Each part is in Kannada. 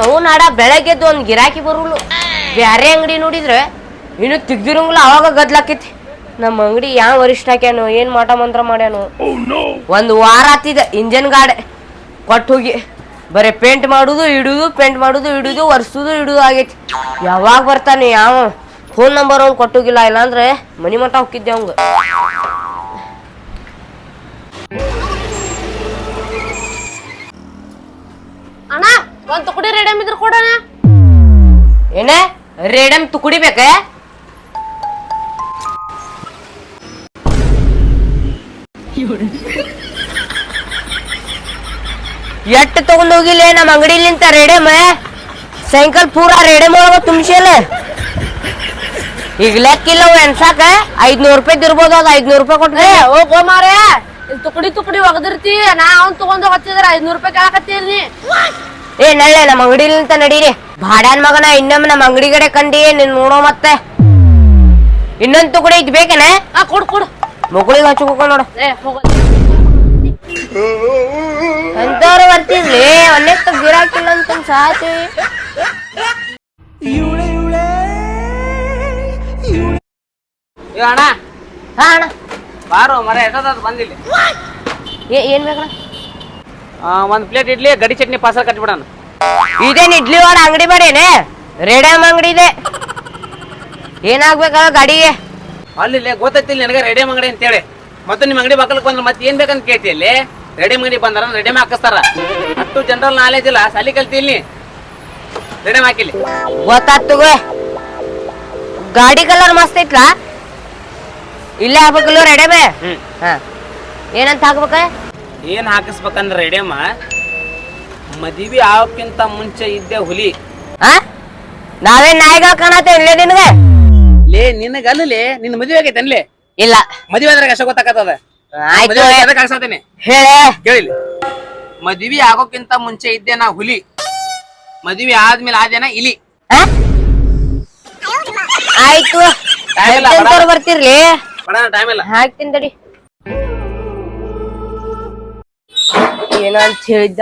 ನಾವು ನಾಡ ಬೆಳಗ್ಗೆದ್ದು ಒಂದು ಗಿರಾಕಿ ಬರುಲ್ಲ ಬ್ಯಾರೆ ಅಂಗಡಿ ನೋಡಿದ್ರೆ ಇನ್ನು ತೆಗ್ದಿರಂಗಿಲ್ಲ ಅವಾಗ ಗದ್ಲಾಕೈತಿ. ನಮ್ಮ ಅಂಗಡಿ ಯಾವ ವರಿಷ್ಠ ಹಾಕ್ಯಾನು ಏನು ಮಾಟ ಮಂತ್ರ ಮಾಡ್ಯಾನು. ಒಂದು ವಾರ ಆತಿದ ಇಂಜನ್ ಗಾಡೆ. ಕೊಟ್ಟು ಹೋಗಿ. ಬರೀ ಪೇಂಟ್ ಮಾಡುದು ಇಡುದು ಪೇಂಟ್ ಮಾಡುದು ಇಡುದು ಒರ್ಸುದು ಇಡುದು ಆಗೈತಿ. ಯಾವಾಗ ಬರ್ತಾನೆ ಯಾವ ಫೋನ್ ನಂಬರ್ ಅವ್ನು ಕೊಟ್ಟೋಗಿಲ್ಲ ಇಲ್ಲಾಂದ್ರೆ ಮನಿ ಮಠ ಹೋಗಿದ್ದೆ ಅವಂಗ. ಅಣ್ಣ ಒಂದ್ ತುಕಡಿ ರೇಡಮ್ ಇದ್ರ ಕೊಡೋಣ. ಏನ? ರೇಡಮ್ ತುಕುಡಿ ಬೇಕ? ಎಟ್ಟು ತಗೊಂಡ್ ಹೋಗಿಲ್ಲ ನಮ್ಮ ಅಂಗಡಿಲಿಂತ ರೇಡಮ್? ಸೈಕಲ್ ಪೂರಾ ರೇಡಮ್ ಒಳಗ ತುಂಬಿಸಿಲ್ಲ ಈಗ ಲೆಕ್ಕಿಲ್ಲ ಅವು ಎನ್ಸಾಕ ಐದ್ನೂರ್ ರೂಪಾಯಿ ಇರ್ಬೋದು ಅದು ಐದ್ನೂರ್ ರೂಪಾಯಿ ಕೊಟ್ರೆ. ಹೋಗೋ ಮಾರೇ ಇಲ್ಲಿ ತುಕಡಿ ತುಕಡಿ ಒಗದಿರ್ತಿ. ನಾ ಅವ್ನ್ ತಗೊಂಡ್ ಹೋಗ್ತಿದ್ರ ಐದ್ನೂರ್ ರೂಪಾಯಿ ಕೇಳಕತ್ತೀರಿ ನೀ. ಏ ನಳ್ಳೆ ನಮ್ಮ ಅಂಗಡಿಲಿಂತ ನಡೀರಿ. ಭಾಡ್ಯಾನ್ ಮಗನ ಇನ್ನೊಮ್ಮೆ ನಮ್ಮ ಅಂಗಡಿ ಕಡೆ ಕಂಡಿ ನೀನ್ ನೋಡೋ ಮತ್ತೆ. ಇನ್ನೊಂದ್ ತುಕಡೆ ಇದ್ ಬೇಕೇನೆ? ಆ ಕೊಡ್ ಕೊಡು. ಮುಗುಳಿಗೆ ಹಚ್ಕೋಕೊಂಡ್ ನೋಡ. ಎಂತವ್ರು ಬರ್ತಿರ್ಲಿ ಒನ್ನೆತ್ತ ಗಿರಾಕಿಲ್ಲ ಅಂತ ಸಾತಿ. ಏ ಅಣ್ಣ. ಹಾ ಅಣ್ಣ. ಬಾರೋ ಮರ ಎಷ್ಟೊತ್ತಾದ್ರು ಬಂದಿಲ್ಲ. ಏ ಏನ್ ಬೇಕಣ್ಣ? ಒಂದು ಪ್ಲೇಟ್ ಇಡ್ಲಿ ಗಡಿ ಚಟ್ನಿ ಪಾರ್ಸಲ್ ಕಟ್ಬಿಡೋಣ. ಇದೇನ್ ಇಡ್ಲಿ ವಾಡ ಅಂಗಡಿ ಮಾಡೇನೆ? ರೇಡಿಯಮ್ ಅಂಗಡಿ ಇದೆ. ಏನಾಗ್ಬೇಕಲ್ಲ ಗಾಡಿಗೆ? ಅಲ್ಲಿ ಗೊತ್ತೈತಿಲ್ಲ ನನಗೆ ರೆಡಿಯಮ್ ಅಂಗಡಿ ಅಂತೇಳಿ. ಮತ್ತೆ ನಿಮ್ಮ ಅಂಗಡಿ ಬಕ್ಕಲ್ ಬಂದ್ರೆ ಮತ್ತೆ ಏನ್ ಬೇಕಂತ ಕೇಳ್ತಿ ಇಲ್ಲಿ ರೆಡಿಯಮ್ ಅಂಗಡಿ ಬಂದಾರ ರೆಡಿಯಮ್ ಹಾಕಿಸ್ತಾರ. ಅಷ್ಟು ಜನರಲ್ ನಾಲೆಜ್ ಇಲ್ಲ ಸಾಲಿ ಕಲ್ತಿ ಇಲ್ಲಿ. ರೆಡಿಯಮ್ ಹಾಕಿಲಿ. ಗೊತ್ತಾತು ಗಾಡಿ ಕಲರ್ ಮಸ್ತ್ ಐತ್ಲಾ? ಇಲ್ಲೇ ಹಾಕ್ಬೇಕಲ್ಲ ರೆಡಿಮೆ? ಹಾ. ಏನಂತ ಹಾಕ್ಬೇಕ? ಏನ್ ಹಾಕಿಸ್ಬೇಕಂದ್ರೆ ರೆಡಿಯಮ್ಮ ಮದುವೆ ಆಗೋಕ್ಕಿಂತ ಮುಂಚೆ ಇದ್ದೆ ಹುಲಿ. ಹಾ ನಾವೇ ನಾಯಿಗ ಕಾಣತ್ತೆ ಇಲ್ಲೇ ನಿನಗೆ? ಲೇ ನಿನಗಲ್ಲೇ ನಿನ್ನ ಮದುವೆ ಆಗೈತೆ ಅನ್ಲೇ ಇಲ್ಲ. ಮದುವೆ ಆದ್ರೆ ಅಷ್ಟ ಗೊತ್ತಾಕತ್ತದ ಆಯ್ತು ಅದಕ್ಕೆ ಹಾಕ್ಸತ್ತೇನೆ ಹೇಳೆ. ಕೇಳಿಲ್ಲ. ಮದ್ವಿ ಆಗೋಕ್ಕಿಂತ ಮುಂಚೆ ಇದ್ದೆ ನಾ ಹುಲಿ. ಮದುವೆ ಆದ್ಮೇಲೆ ಆದೇನ ಇಲಿ. ಆ? ಆಯ್ತು. ಬರ್ತಿರ್ಲಿ? ಬಡ ಟೈಮ್ ಇಲ್ಲ. ಹಾಕ್ತೀನಿ ತಡಿ. ಏನೋ ಅಂತ ಹೇಳಿದ್ದ.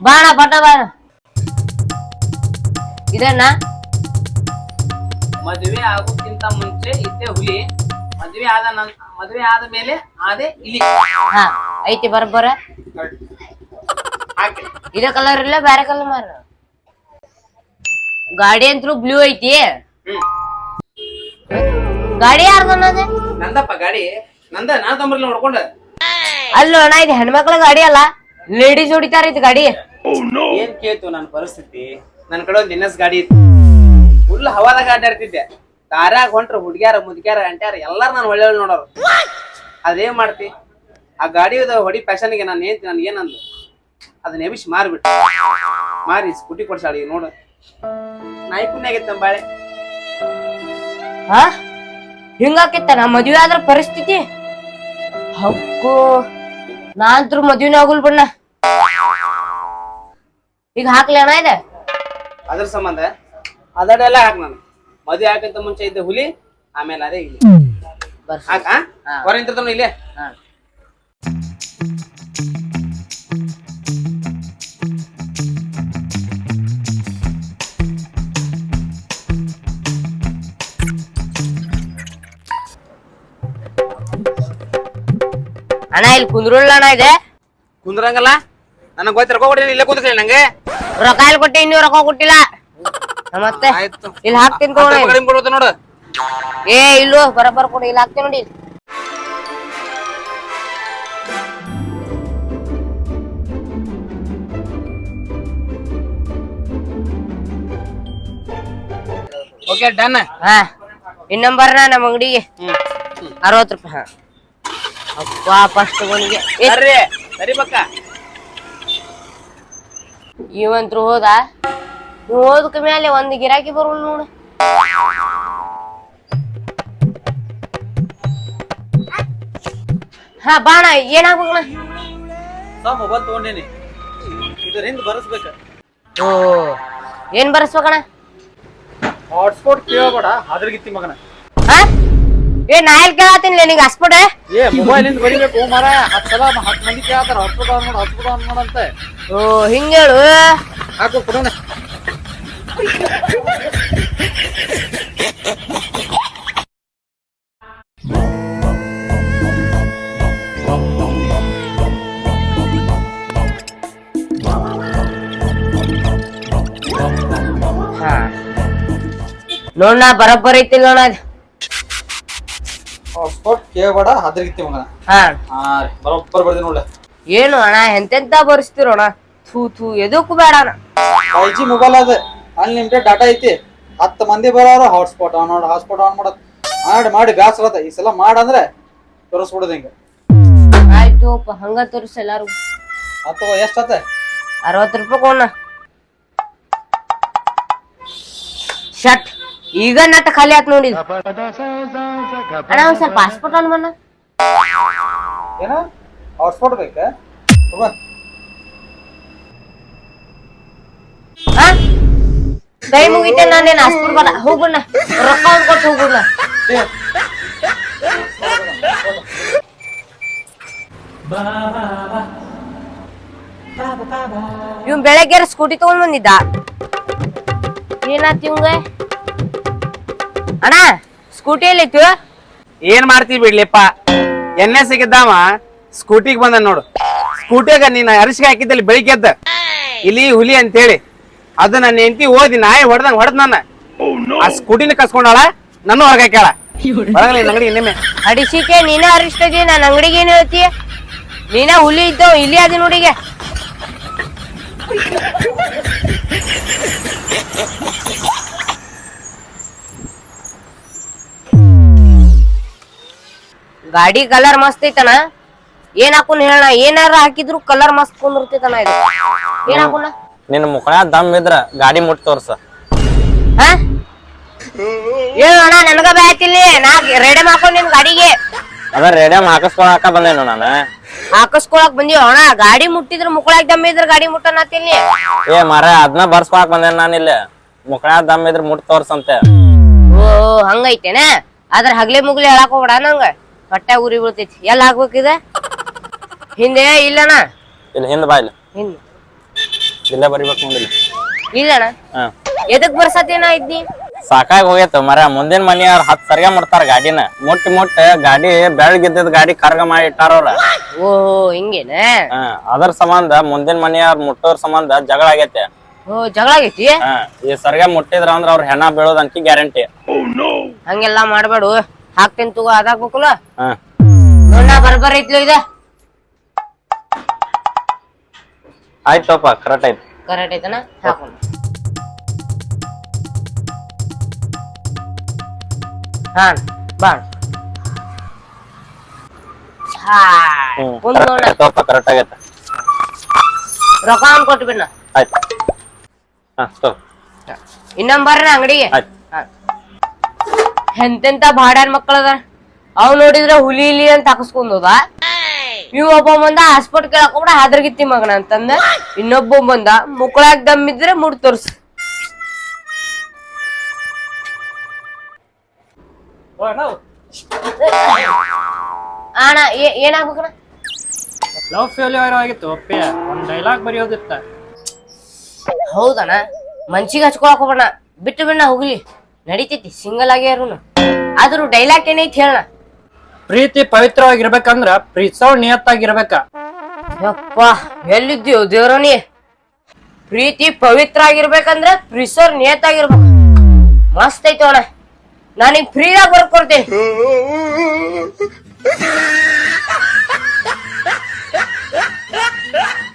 ಬಾಣ ಪಟ ಬಾಣ. ಇದನ್ನ ಮದುವೆ ಆಗೋಕ್ಕಿಂತ ಮುಂಚೆ ಇದ್ದೆ ಹುಲಿ ಮದ್ವೆ ಆದ ನನ್ ಮದ್ವೆ ಆದ ಮೇಲೆ ಆದೆ ಇಲಿ. ಹಾ ಐತಿ ಬರಬ್ಬರ ಹಾಕಿ. ಇದೇ ಕಲರ್ ಇಲ್ಲ ಬೇರೆ ಕಲರ್ ಮಾರ. ಗಾಡಿ ಅಂತೂ ಬ್ಲೂ ಐತಿ. ಹ್ಮ್. ಗಾಡಿ ಯಾರ್ದನ್ನದೆ ನಂದಪ್ಪ ಗಾಡಿ. ನಂದ ನಾನ್ ತಮ್ಮ ನೋಡ್ಕೊಂಡ ಅಲ್ಲೋ ಅಣ್ಣ ಇದು ಹೆಣ್ಮಕ್ಳ ಗಾಡಿ ಅಲ್ಲ? ಲೇಡೀಸ್ ಹೊಡಿತಾರ ಇದು ಗಾಡಿ. ಏನ್ ಕೇಳ್ತು ನನ್ನ ಪರಿಸ್ಥಿತಿ? ನನ್ ಕಡೆ ಒಂದ್ ಇನ್ನಸ್ ಗಾಡಿ ಇತ್ತು. ಫುಲ್ ಹವಾದಾಗ ಅಡ್ಡಾಡ್ತಿದ್ದೆ ದಾರ್ಯಾಗ ಹೊಂಟ್ರ ಹುಡ್ಗ್ಯಾರ ಮುದ್ಗ್ಯಾರ ಅಂಟ್ಯಾರ ಎಲ್ಲಾರು ನಾನು ಒಳ್ಳೆ ನೋಡೋರು. ಅದೇನ್ ಮಾಡ್ತಿ? ಆ ಗಾಡಿ ಹೊಡಿ ಪ್ಯಾಷನ್ಗೆ ನಾನು ಏನ್ ನನ್ ಏನಂದು ಅದನ್ನ ಎಬಿಸಿ ಮಾರ್ಬಿಟ್ಟು ಮಾರಿ ಸ್ಕೂಟಿ ಕೊಡ್ಸಾಳಿ ನೋಡು. ನಾಯಿ ಪುಣ್ಯ ನಮ್ಮ ಬಾಳೆ. ಹಾ? ಹಿಂಗಾಕಿತ್ತ ನಾ ಮದ್ವೆ ಆದ್ರ ಪರಿಸ್ಥಿತಿ? ಹಕ್ಕು. ನಾಂತ್ರು ಮದ್ವಿನ ಆಗುಲ್ ಬಣ್ಣ ಈಗ ಹಾಕ್ಲಿ ಅಣ್ಣ ಇದೆ? ಅದ್ರ ಸಂಬಂಧ ಅದಡೆಲ್ಲ ಹಾಕ್ ನಾನು. ಮದ್ವೆ ಹಾಕಂತ ಮುಂಚೆ ಇದ್ದ ಹುಲಿ ಆಮೇಲೆ ಅದೇ ಇಲ್ಲಿ ಹಾಕ? ಹೊರ ಇಲ್ಲೇ? ಅಣ್ಣ ಇಲ್ಲಿ ಕುಂದ್ರಲ್ಲ ಅಣ್ಣ ಇದೆ. ಕುಂದ್ರಂಗಲ್ಲ? ನನಗೆ ಗೊತ್ತಿರ ಕೊಟ್ಟಿಲ್ಲ ಇಲ್ಲೇ ಕುಂದ್ರಿ ನಂಗೆ. ರೊಕ್ಕ ಇಲ್ಲಿ ಕೊಟ್ಟಿ ಇನ್ನೂ ರೊಕ್ಕ ಕೊಟ್ಟಿಲ್ಲ. ಮತ್ತೆ ಆಯ್ತು. ಇಲ್ಲಿ ಹಾಕ್ತೀನಿ ಕಡಿಮೆ ಕೊಡುತ್ತೆ ನೋಡು. ಏ ಇಲ್ಲೋ ಬರಬರ್ ಕೊಡಿ ಇಲ್ಲಿ ಹಾಕ್ತೀನಿ ನೋಡಿ. ಓಕೆ ಡನ್ ಹಾ ಈ ಬರ್ನ ನಮ್ಮ ಅಂಗಡಿಗೆ. ಅರವತ್ತು ರೂಪಾಯಿ. ಹಾ ಅಪ್ಪ ಫಸ್ಟ್ ಸರಿ ಬಕ್ಕ ಇವಂತ್ರು ಹೋದ? ಹೋದಕ ಮೇಲೆ ಒಂದ್ ಗಿರಾಕಿ ಬರುಲ್ ನೋಡು. ಹಾ ಬಾಣ ಏನಾಗ್ಬೇಕು ಸಾ ಮೊಬೈಲ್ ತಗೊಂಡೇನಿ. ಇದರಿಂದ ಬರಸ್ಬೇಕ. ಓ ಏನ್ ಬರಸ್ಬೇಕಣ್ಣ ಹಾಟ್ಸ್ಪಾಟ್ ಕೇಳಬೇಡ ಅದ್ರಗಿತ್ತಿ ಮಗನ. ಹಾ ಏ ನಾ ಎಲ್ ಕೇಳತ್ತೀನಿ ನಿನಗೆ ಹಾಸ್ಪಿಟ ಏ ಮೊಬೈಲ್ ಇಂದ ಬಡಿಬೇಕು ಮರ ಹತ್ತು ಸಲ ಹತ್ತು ಮಂದಿ ಕೇಳ್ತಾರ ಮಾಡು ಹತ್ತು ಆನ್ ಮಾಡಂತೆ ಓ ಹಿಂಗೇಳು ಹಾಕು ಕೊಡೋಣ. ಹಾ. ನೋಡ್ ನಾ ಬರಬ್ಬರ ಐತಿಲ್ಲ ನೋಡ ಕೇಳಬೇಡ ಹದ್ರಗಿತ್ತಿ ಮಗನ. ಹಾ. ಹಾ ರೀ ಬರೋಬ್ಬರ್ ಬರ್ದಿ ನೋಡ್ಲೆ. ಏನು ಅಣ್ಣ ಎಂತೆಂತ ಬರ್ಸ್ತಿರೋಣ ಥೂ ಥೂ ಎದಕ್ಕೂ ಬೇಡ ಅಣ್ಣ. ಜಿ ಮೊಬೈಲ್ ಅದ. ಅನ್ಲಿಮಿಟೆಡ್ ಡಾಟಾ ಐತಿ. ಹತ್ತು ಮಂದಿ ಬರೋರು ಹಾಟ್ಸ್ಪಾಟ್ ಆನ್ ಮಾಡಿ ಹಾಟ್ಸ್ಪಾಟ್ ಆನ್ ಮಾಡತ್ ಮಾಡಿ ಮಾಡಿ ಬ್ಯಾಸರತ್ತ ಈ ಸಲ ಮಾಡಂದ್ರೆ ತೋರಿಸ್ಬಿಡೋದು ಹಿಂಗ. ಆಯ್ತು ಅಪ್ಪ ಹಂಗ ತೋರಿಸ್ ಎಲ್ಲಾರು ಅಥವಾ ಎಷ್ಟತ್ತ ಅರವತ್ತು ರೂಪಾಯಿ ಕೊಣ್ಣ ಶಟ್ ಈಗ ನಟ್ ಖಾಲಿ ಆತ್ ನೋಡಿ. ಅಣ್ಣ ಒಂದ್ ಸ್ವಲ್ಪ ಪಾಸ್ಪೋರ್ಟ್ ಅನ್ ಮನ್ನ ಏನ? ಹಾಟ್ಸ್ಪಾಟ್ ಬೇಕಾ? ತಗೋ ಕೈ ಮುಗಿತೆ ನಾನೇನ್ ಹಾಸ್ಪಿಟ್ ಬರ ಹೋಗುಣ. ರೊಕ್ಕ ಒಂದ್ ಕೊಟ್ಟು ಏ, ಇವ್ ಬೆಳಗ್ಗೆ ಸ್ಕೂಟಿ ತಗೊಂಡ್ ಬಂದಿದ್ದ. ಏನಾತ್ ಇವಂಗ ಅಣ್ಣ ಸ್ಕೂಟಿ ಎಲ್ಲೈತು ಏನ್ ಮಾಡ್ತೀವಿ ಬಿಡ್ಲಿಪ್ಪ? ಎಣ್ಣೆ ಸಿಗಿದ್ದಾವ? ಸ್ಕೂಟಿಗೆ ಬಂದ ನೋಡು. ಸ್ಕೂಟಿಯಾಗ ನೀನ್ ಅರಿಶಿಗೆ ಹಾಕಿದ್ದಲ್ಲಿ ಬೆಳಿಗ್ಗೆ ಎದ್ದ. ಇಲಿ ಹುಲಿ ಅಂತೇಳಿ. ಅದು ನನ್ನ ಹೆಂಡತಿ ಓದಿ ನಾಯಿ ಹೊಡೆದ ಹೊಡೆದ್ ನನ್ನ ಆ ಸ್ಕೂಟಿನ ಕಸ್ಕೊಂಡಾಳ, ನನ್ನ ಹೊರಗೆ ಹಾಕ್ಯಾಳ. ಅಂಗಡಿ ಅಡಿಸಿಕೆ ನೀನ ಅರಿಶಿ ನನ್ನ ಅಂಗಡಿಗೆ ಏನ್ ಹೇಳ್ತೀಯ ನೀನ ಹುಲಿ ಇದ್ದವ್ ಇಲ್ಲಿ ಅದಿ ನೋಡಿಗೆ. ಗಾಡಿ ಕಲರ್ ಮಸ್ತ್ ಐತನ ಏನ್ ಹಾಕುನ್ ಹೇಳ ಏನಾರ ಹಾಕಿದ್ರು ಕಲರ್ ಮಸ್ತ್ ಕುಂದಿರ್ತೈತನ ಇದು. ಏನ್ ಹಾಕುನ ನಿನ್ನ ಮುಖ ದಮ್ ಇದ್ರ ಗಾಡಿ ಮುಟ್ ತೋರ್ಸ. ಹಾ? ಏನು ಅಣ್ಣ ನನಗ ಬ್ಯಾತಿಲ್ಲ ನಾ ರೆಡಿ ಹಾಕೊಂಡ್ ನಿಮ್ ಗಾಡಿಗೆ. ಅದ ರೇಡಿಯಂ ಹಾಕಿಸ್ಕೊಳಕ ಬಂದೇನು ನಾನು. ಹಾಕಸ್ಕೊಳಕ್ ಬಂದಿವ. ಅಣ್ಣ ಗಾಡಿ ಮುಟ್ಟಿದ್ರ ಮುಕ್ಕಳಾಗ ದಮ್ ಇದ್ರ ಗಾಡಿ ಮುಟ್ಟನತ್ತಿಲ್ಲಿ ಏ ಮರ ಅದನ್ನ ಬರ್ಸ್ಕೊಳಕ್ ಬಂದೇನ್ ನಾನು ಇಲ್ಲಿ. ಮುಖ ದಮ್ ಇದ್ರ ಮುಟ್ ತೋರ್ಸಂತೆ. ಓ ಹಂಗೈತೇನ? ಆದ್ರ ಹಗ್ಲೆ ಮುಗ್ಲಿ ಹೇಳಕ್ ಹೋಗ್ಬೇಡ ನಂಗ. ಹೊಟ್ಟೆ ಉರಿ ಬೀಳ್ತೈತಿ. ಎಲ್ಲಿ ಹಾಕ್ಬೇಕಿದ ಹಿಂದೆ ಇಲ್ಲಣ್ಣ? ಇಲ್ಲ ಹಿಂದ್ ಬಾ ಇಲ್ಲ ಹಿಂದ. ಇಲ್ಲ ಬರಿಬೇಕು ಮುಂದಿಲ್ಲ ಇಲ್ಲಣ್ಣ? ಹಾ. ಎದಕ್ ಬರ್ಸತ್ತೇನ ಇದ್ನಿ ಸಾಕಾಗಿ ಹೋಗೈತ ಮರ. ಮುಂದಿನ ಮನಿಯವ್ರ ಹತ್ ಸರ್ಗ ಮಾಡ್ತಾರ ಗಾಡಿನ. ಮೊಟ್ಟ ಮೊಟ್ಟ ಗಾಡಿ ಬೆಳಗಿದ್ದ ಗಾಡಿ ಕರ್ಗ ಮಾಡಿ ಇಟ್ಟಾರ ಅವ್ರ. ಓ ಹಿಂಗೇನ? ಅದ್ರ ಸಂಬಂಧ ಮುಂದಿನ ಮನಿಯವ್ರ ಮುಟ್ಟೋರ್ ಸಂಬಂಧ ಜಗಳ ಆಗೈತೆ. ಓ ಜಗಳ ಆಗೈತಿ? ಈ ಸರ್ಗ ಮುಟ್ಟಿದ್ರ ಅಂದ್ರ ಅವ್ರ ಹೆಣ ಬೀಳೋದ್ ಗ್ಯಾರಂಟಿ. ಹಂಗೆಲ್ಲಾ ಮಾಡ್ಬೇಡು. ಹಾಕ್ತೇನ್ ತಗೋ ಅದಾಗ್ಬೇಕಲ್ಲ ಹಾ. ನೋಡ ಬರ್ಬರ್ ಐತ್ಲು ಇದ. ಆಯ್ತಪ್ಪ ಕರೆಕ್ಟ್ ಆಯ್ತು. ಕರೆಕ್ಟ್ ಐತನ? ಹಾಕೋಣ. ಹಾ ಬಾ. ಹಾ ನೋಡ ಆಯ್ತಪ್ಪ ಕರೆಕ್ಟ್ ಆಗೈತೆ. ರೊಕ್ಕ ಅವ್ನ್ ಕೊಟ್ಟು ಬಿಡ್ನ? ಆಯ್ತು. ಹಾ ತಗೋ ಇನ್ನೊಂದ್ ಬರ್ರಿ ಅಂಗಡಿಗೆ. ಆಯ್ತು. ಎಂತೆಂತ ಬಾಡ್ಯಾರ ಮಕ್ಕಳದ? ಅವ್ ನೋಡಿದ್ರ ಹುಲಿ ಇಲಿ ಅಂತ ಹಾಕಸ್ಕೊಂಡ್ ಹೋದ ಇವ್ ಒಬ್ಬ ಬಂದ ಹಾಸ್ಪಿಟ್ ಕೇಳಕೊಂಡ ಕೂಡ ಹಾದ್ರಗಿತ್ತಿ ಮಗನ ಅಂತಂದ. ಇನ್ನೊಬ್ಬ ಬಂದ ಮುಕ್ಕಳಾಗ ದಮ್ಮಿದ್ರೆ ಮುಡ್ ತೋರ್ಸ. ಅಣ್ಣ ಲವ್ ಫೇಲ್ಯೂರ್ ಆಗಿತ್ತು ಒಪ್ಪೆ. ಒಂದ್ ಡೈಲಾಗ್ ಬರೆಯೋದಿತ್ತ. ಹೌದಣ್ಣ. ಮನ್ಸಿಗೆ ಹಚ್ಕೊಳಕ್ ಹೋಗೋಣ ಬಿಟ್ಟು ಬಿಣ್ಣ ಹೋಗ್ಲಿ. ನಡಿತೈತಿ ಸಿಂಗಲ್ ಆಗ್ಯಾರುನು ಆದ್ರೂ ಡೈಲಾಗ್ ಏನೈತಿ ಹೇಳ ಪ್ರೀತಿ ಪವಿತ್ರವಾಗಿರ್ಬೇಕಂದ್ರ ಪ್ರೀತಿಸೋಳ್ ನಿಯತ್ತಾಗಿರ್ಬೇಕ. ಯಪ್ಪ ಎಲ್ಲಿದ್ದೀವ್ ದೇವ್ರನಿ ಪ್ರೀತಿ ಪವಿತ್ರ ಆಗಿರ್ಬೇಕಂದ್ರ ಪ್ರಿಸರ್ ನಿಯತ್ತಾಗಿರ್ಬೇಕು. ಮಸ್ತ್ ಐತಿ ಅಣ್ಣ. ನಾನೀಗ ಫ್ರೀದಾಗ ಬರ್ಕೊಡ್ತೀನಿ.